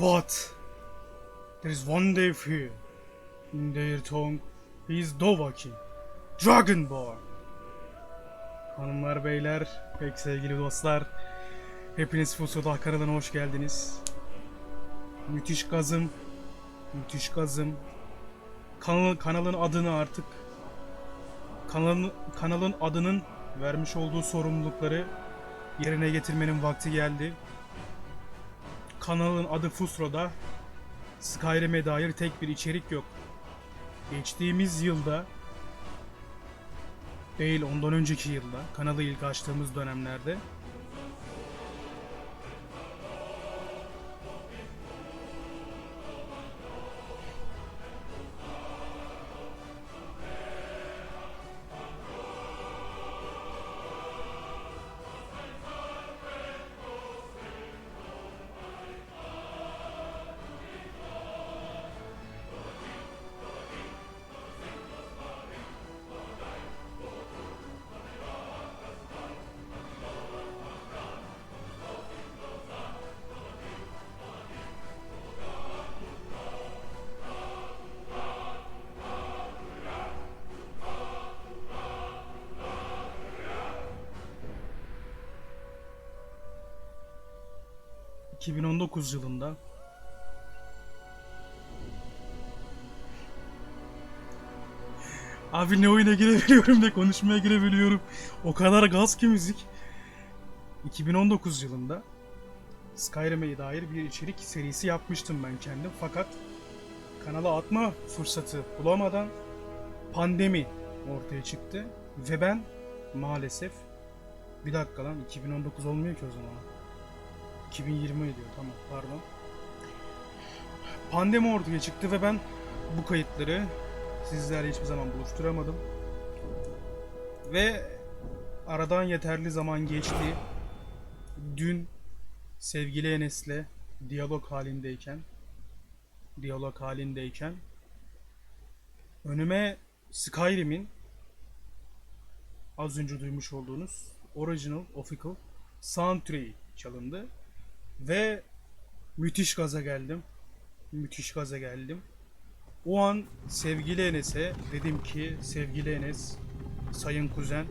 But there is one day here. In their tongue, he is Dovahkiin, Dragonborn. Hanımlar, beyler, pek sevgili dostlar, hepiniz Fusoda kanalına hoş geldiniz. Müthiş gazım, müthiş gazım. Kanalın, kanalın adını artık kanalın, kanalın adının vermiş olduğu sorumlulukları yerine getirmenin vakti geldi. Kanalın adı Fusro'da Skyrim'e dair tek bir içerik yok. Geçtiğimiz yılda değil ondan önceki yılda kanalı ilk açtığımız dönemlerde ...2019 yılında... Abi ne oyuna girebiliyorum ne konuşmaya girebiliyorum. O kadar gaz ki müzik. 2019 yılında... Skyrim'e dair bir içerik serisi yapmıştım ben kendim fakat... Kanala atma fırsatı bulamadan... Pandemi ortaya çıktı. Ve ben maalesef... Bir dakika lan 2019 olmuyor ki o zaman. 2020 ediyor tamam pardon. Pandemi ortaya çıktı ve ben bu kayıtları sizlerle hiçbir zaman buluşturamadım. Ve aradan yeterli zaman geçti. Dün sevgili Enes'le diyalog halindeyken diyalog halindeyken önüme Skyrim'in az önce duymuş olduğunuz Original Official Soundtrack'i çalındı. Ve müthiş gaza geldim. Müthiş gaza geldim. O an sevgili Enes'e dedim ki sevgili Enes, sayın kuzen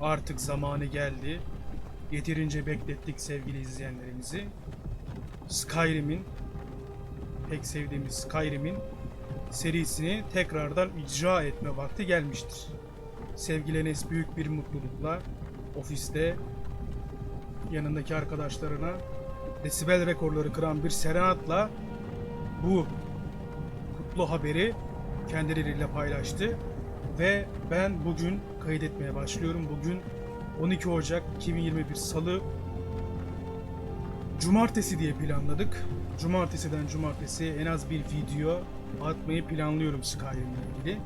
artık zamanı geldi. Yeterince beklettik sevgili izleyenlerimizi. Skyrim'in pek sevdiğimiz Skyrim'in serisini tekrardan icra etme vakti gelmiştir. Sevgili Enes büyük bir mutlulukla ofiste yanındaki arkadaşlarına desibel rekorları kıran bir serenatla bu kutlu haberi kendileriyle paylaştı ve ben bugün kaydetmeye başlıyorum. Bugün 12 Ocak 2021 Salı Cumartesi diye planladık. Cumartesiden cumartesi en az bir video atmayı planlıyorum Skyrim'le ilgili.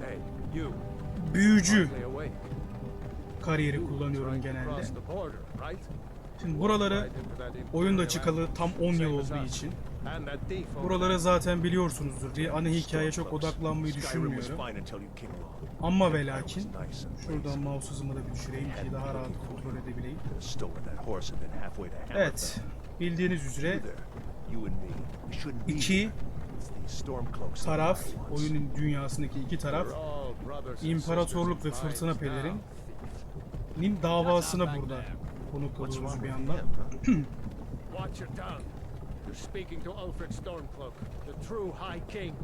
Hey, you. Büyücü kariyeri kullanıyorum genelde. Şimdi that oyunda çıkalı tam 10 yıl olduğu için buraları zaten biliyorsunuzdur diye ana hikayeye çok odaklanmayı düşünmüyorum. Ama ve lakin şuradan mouse hızımı da düşüreyim ki daha rahat kontrol edebileyim. Evet, bildiğiniz üzere iki taraf, oyunun dünyasındaki iki taraf İmparatorluk ve Fırtına. Pelerin'in davasına burada konu kılıyoruz bir yandan. Watch your tongue. You're speaking to Ulfric Stormcloak, the true High King.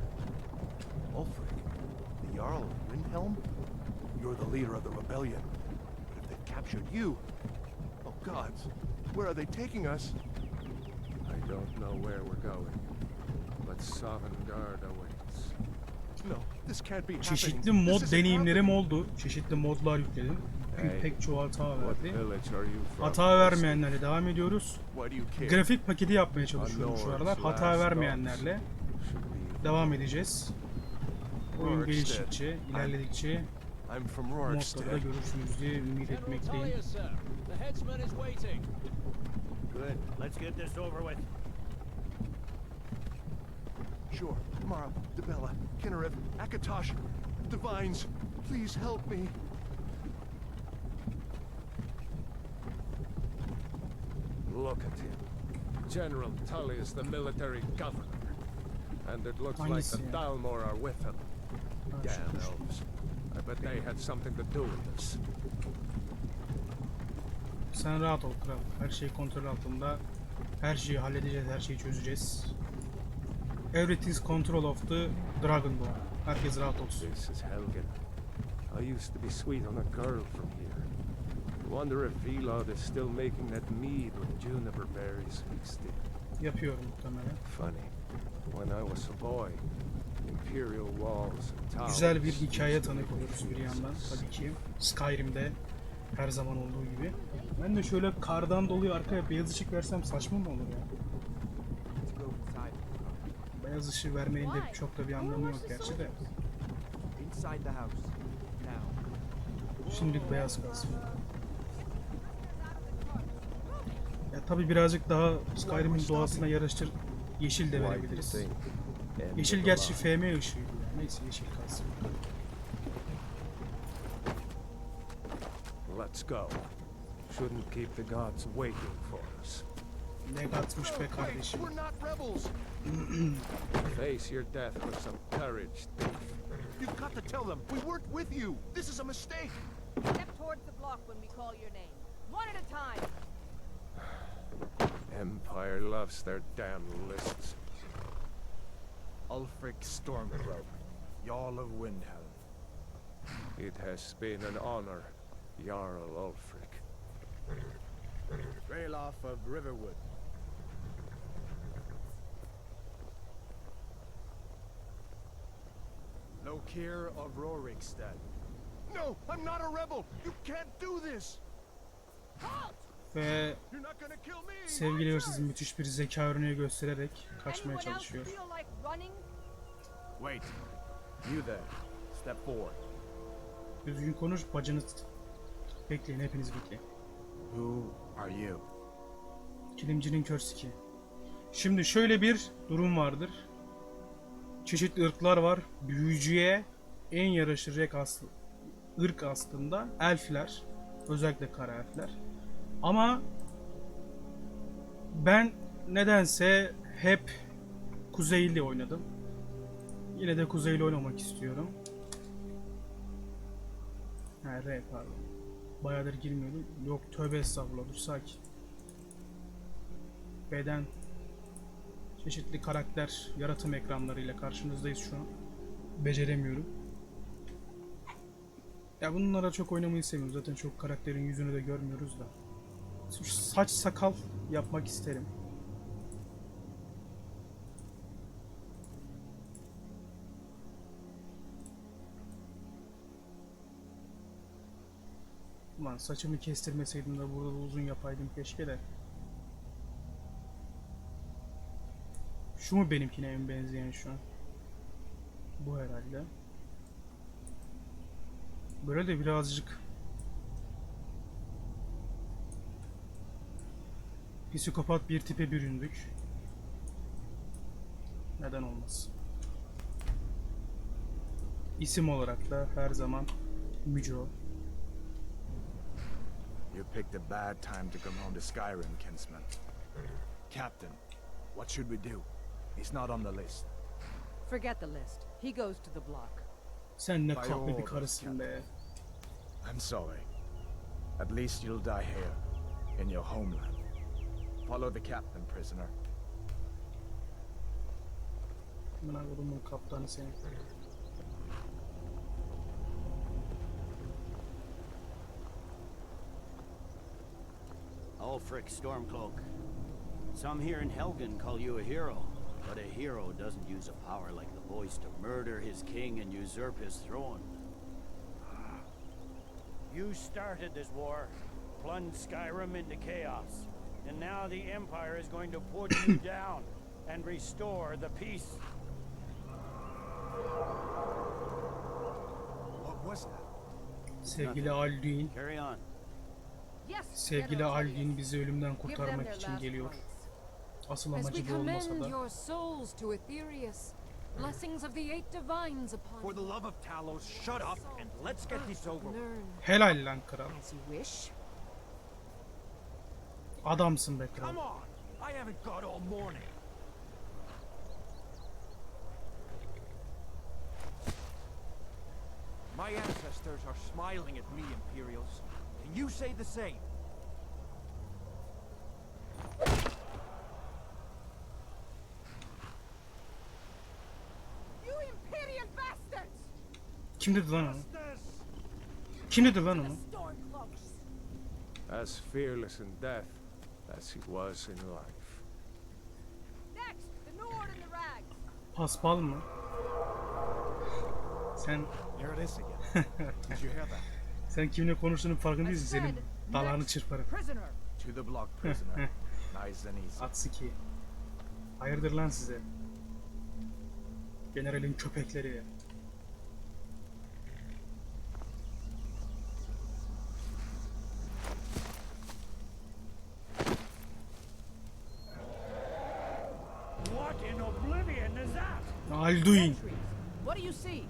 Ulfric, the Jarl of Windhelm? You're the leader of the rebellion. But if they've captured you... Oh gods, where are they taking us? I don't know where we're going, but Sovngarde awaits. No, this can't be happening. Çeşitli mod deneyimlerim oldu. Çeşitli modlar yükledim. Hey, Pek çoğu hata verdi. Hata vermeyenlerle devam ediyoruz. Grafik paketi yapmaya çalışıyorum şu aralar. Hata vermeyenlerle devam edeceğiz. Oyun geliştikçe, ilerledikçe modları da görürsünüz diye ümit etmekteyim. Good. Let's get this over with. Sure. Mara, Debella, Kinnereth, Akatosh, Divines, please help me. Look at him. General Tully is the military governor. And it looks like the? Dalmor are with him. Şu Damn elves. I bet they had something to do with this. Sen rahat ol kral. Her şey kontrol altında. Her şeyi halledeceğiz, her şeyi çözeceğiz. Everything's control of the Dragonborn. Herkes rahat olsun. This is Helgen. I used to be sweet on a girl from. Wonder if Vilod is still making that mead with juniper berries mixed in. Yapıyorum muhtemelen. Funny. When I was a boy, imperial walls and towers. Güzel bir hikaye tanık oluruz bir yandan tabii ki. Skyrim'de her zaman olduğu gibi. Ben de şöyle kardan dolayı arkaya beyaz ışık versem saçma mı olur ya? Beyaz ışığı vermeyin de çok da bir anlamı yok gerçi de. Inside the house. Now. Şimdilik beyaz kalsın. Ya tabi birazcık daha Skyrim'in doğasına yaraştır yeşil de verebiliriz. Yeşil gerçi. FM ışığıydı. ya. Neyse yeşil kalsın. Let's go. Shouldn't keep the gods waiting for us. Ne katmış be kardeşim. we're not rebels. Face your death with some courage, thief. You've got to tell them we weren't with you. This is a mistake. Step towards the block when we call your name. One at a time. Empire loves their damn lists. Ulfric Stormcloak, Jarl of Windhelm. It has been an honor, Jarl Ulfric. Ralof of Riverwood. Lokir of Rorikstead. No, I'm not a rebel. You can't do this. Ve sevgili hırsız müthiş bir zeka örneği göstererek kaçmaya çalışıyor. Wait. You there. Step forward. Düzgün konuş bacını. Bekleyin hepiniz bekleyin. Who are you? Kilimcinin körsiki. Şimdi şöyle bir durum vardır. Çeşitli ırklar var. Büyücüye en yaraşır aslı, ırk aslında elfler. Özellikle kara elfler. Ama ben nedense hep Kuzeyli oynadım. Yine de Kuzeyli oynamak istiyorum. Ha R pardon. Bayağıdır girmiyordum. Yok tövbe estağfurullah dur sakin. Beden çeşitli karakter yaratım ekranlarıyla karşınızdayız şu an. Beceremiyorum. Ya bunlara çok oynamayı seviyorum. Zaten çok karakterin yüzünü de görmüyoruz da. Saç sakal yapmak isterim. Ulan saçımı kestirmeseydim de burada da uzun yapaydım keşke de. Şu mu benimkine en benzeyen şu an? Bu herhalde. Böyle de birazcık psikopat bir tipe büründük. Neden olmasın? İsim olarak da her zaman Müco. You picked a bad time to come home to Skyrim, kinsman. Captain, what should we do? He's not on the list. Forget the list. He goes to the block. Sen ne kahpe bir karısın be. I'm sorry. At least you'll die here, in your homeland. Follow the captain, prisoner. Amına kodumun kaptanı senin. Ulfric Stormcloak. Some here in Helgen call you a hero, but a hero doesn't use a power like the voice to murder his king and usurp his throne. You started this war, plunged Skyrim into chaos, and now the Empire is going to put you down and restore the peace. What was that? Sevgili Alduin, Carry on. Yes, sevgili. Alduin bizi ölümden kurtarmak için geliyor. Asıl As we amacı bu olmasa commend da your souls to Aetherius, blessings of the eight divines upon For the love of Talos, shut up and let's get this over helal lan kral. As you wish. Adamsın be Come kral. on! I haven't got all morning. My ancestors are smiling at me, Imperials. Can you say the same? You Imperial bastards! Kim dedi lan onu? Kim dedi lan onu? As fearless in death as he was in life. Next, the Nord and the Rags. Paspal mı? Sen Here it is again. Did you hear that? sen kiminle konuştuğunun farkında değilsin. Senin dalağını çırparım. Prisoner. To the block, prisoner. nice and easy. Atsuki. Hayırdır lan size? Generalin köpekleri. What in oblivion is that? Alduin. Sentries. What do you see?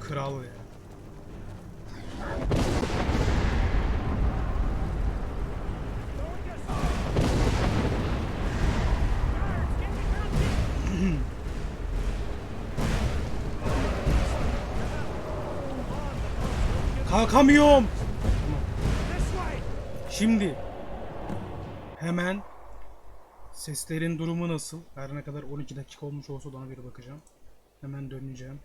Kral ya. Kalkamıyorum. Şimdi hemen seslerin durumu nasıl? Her ne kadar 12 dakika olmuş olsa da ona bir bakacağım. Hemen döneceğim.